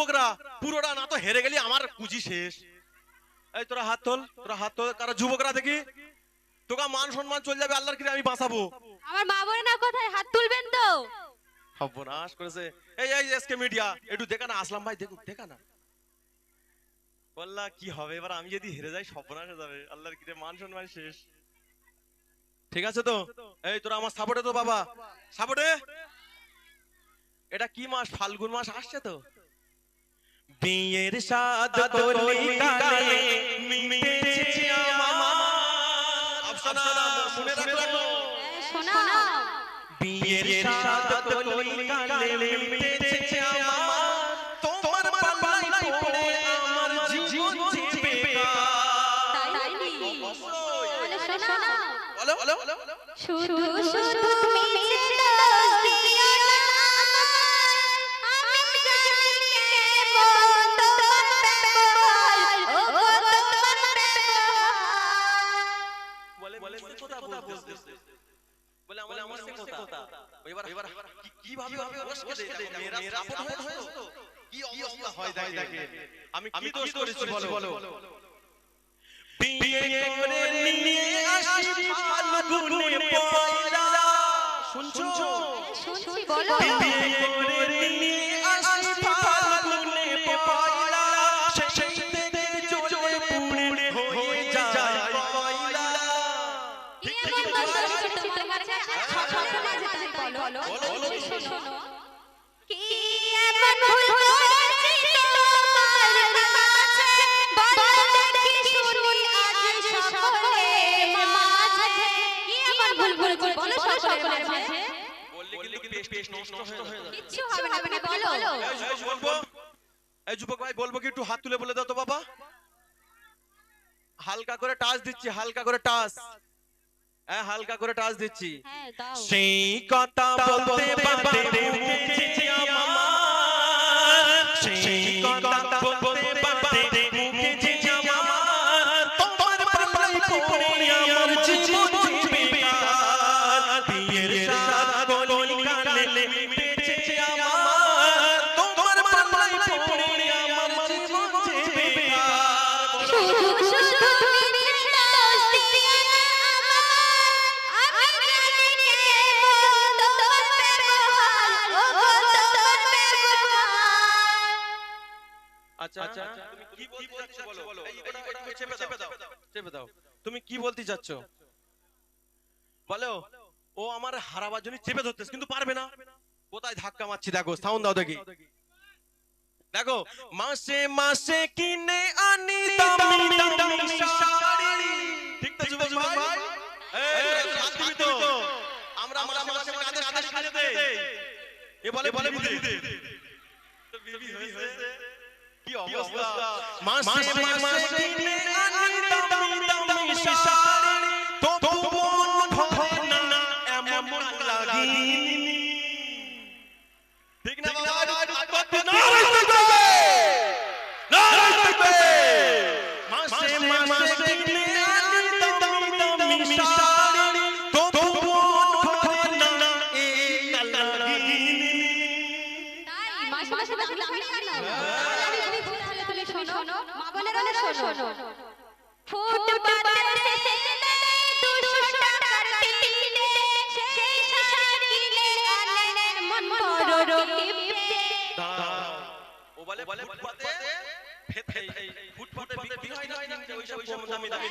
যুবকরা পুরোটা না তো হেরে গেলি আমার পুঁজি শেষ। এই তোরা হাত তোল তোরা হাত তোল। কারা যুবকরা দেখি তোকে মান সম্মান চলে যাবে আল্লাহর কিরে আমি বাঁচাবো। আমার মা বোনেরা কোথায় হাত তুলবেন তো। সর্বনাশ করেছে। এই এই এসকে মিডিয়া একটু দেখা না আসলাম ভাই দেখুক দেখা না। বললা কি হবে? এবার আমি যদি হেরে যাই সর্বনাশ হয়ে যাবে আল্লাহর কিরে মান সম্মান শেষ। ঠিক আছে তো? এই তোরা আমার সাপোর্টে তো বাবা। সাপোর্টে এটা কি মাস? ফাল্গুন মাস আসছে তো? বিয়ের সাদ কালে মিটেছে আমার। আফসানা শুনে রাখো। শোনাও। বিয়ের সাদ কালে মিটেছে আমার। তোমার পাল্লাই পড়ে আমার জীবন যে বেকার তাই নাকি? বলো শুধু শুধু মিছে বলে আমার সে কথা। এবার এবার কি- কীভাবে ভাবে বসকে দেই দেখো, মেয়েরা সাপোর্ট হয়েছে? তো কি অবস্থা হয় দেখে দেখে আমি কি দোষ করেছি বলো? বিয়ে করে নিয়ে আসি ফাল্গুনে পয়লা। শুনছো? শুনছি বলো। বিয়ে করে কিন্তু পেশ নষ্ট হয়ে যাবে কিচ্ছু হবে না, বলো। বলব এই যুবক ভাই বলব কি একটু হাত তুলে বলে দাও তো বাবা। হালকা করে টাচ দিচ্ছি হালকা করে টাচ। হ্যাঁ হালকা করে টাচ দিচ্ছি। হ্যাঁ, সেই কথা বলতে বাদে সেই কথা আচ্ছা আচ্ছা তুমি কি বলতে চাচ্ছ বলো। চেপে দাও চেপে দাও। তুমি কি বলতে চাচ্ছ? বলো। ও আমার হারাবার জন্য চেপে ধরতেছে কিন্তু পারবে না। কোথায় ধাক্কা মারছি? দেখো সাউন্ড দাও দেখি। দেখো মাসে মাসে কিনে আনি দামি দামি শাড়ি। ঠিক তো যুবক ভাই? এই হাত তো আমরা মাসে মাসে কাঁধে কাঁধে শাড়ি দেই। এ বলে বলে কি অবস্থা মাসে মাসে বলে ফুটপাতে ফুটপাতে বিক্রি হয় না তিনটে ওইসব দামি দামি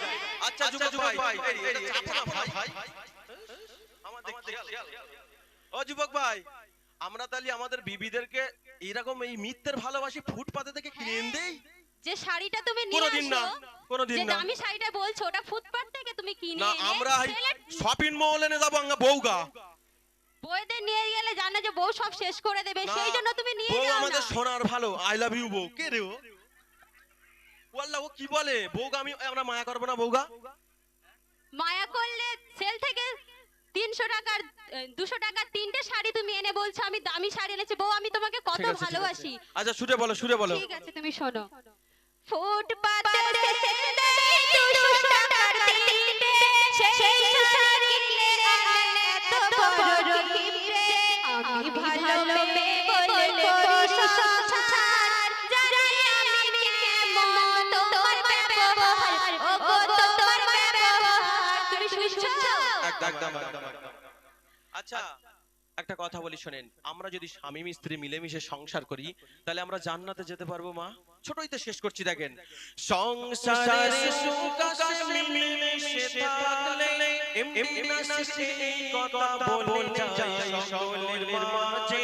আচ্ছা যুবক ভাই এই এই চাপো না ভাই। আমার খেয়াল ও যুবক ভাই আমরা তাহলে আমাদের বিবিদেরকে এরকম এই মিথ্যের ভালোবাসি ফুটপাতে থেকে কিনে দেই? যে শাড়িটা তুমি নিয়ে কোনোদিন না কোনোদিন না। দামি শাড়িটা বলছো ওটা ফুটপাত থেকে তুমি কিনে না আমরা শপিং মলে যাব আমরা বউগা। বউদের নিয়ে গেলে জানো যে বউ সব শেষ করে দেবে সেই জন্য তুমি নিয়ে বউ যাও আমাদের সোনার ভালো আই লাভ ইউ বউ। কে রে ও? ওয়াল্লাহ ও কি বলে? বউগা আমি আমরা মায়া করব না বউগা? মায়া করলে সেল থেকে তিনশো টাকার দুশো টাকার তিনটে শাড়ি তুমি এনে বলছো আমি দামি শাড়ি এনেছি। বউ আমি তোমাকে কত। ভালোবাসি। আচ্ছা সুরে বলো সুরে বলো। ঠিক আছে তুমি শোনো। ফুটপাতের একদম। আচ্ছা একটা কথা বলি শোনেন আমরা যদি স্বামী স্ত্রী মিলেমিশে সংসার করি তাহলে আমরা জান্নাতে যেতে পারব মা? ছোটই তো শেষ করছি দেখেন। সংসারে কথা বলে সকলের মাঝে।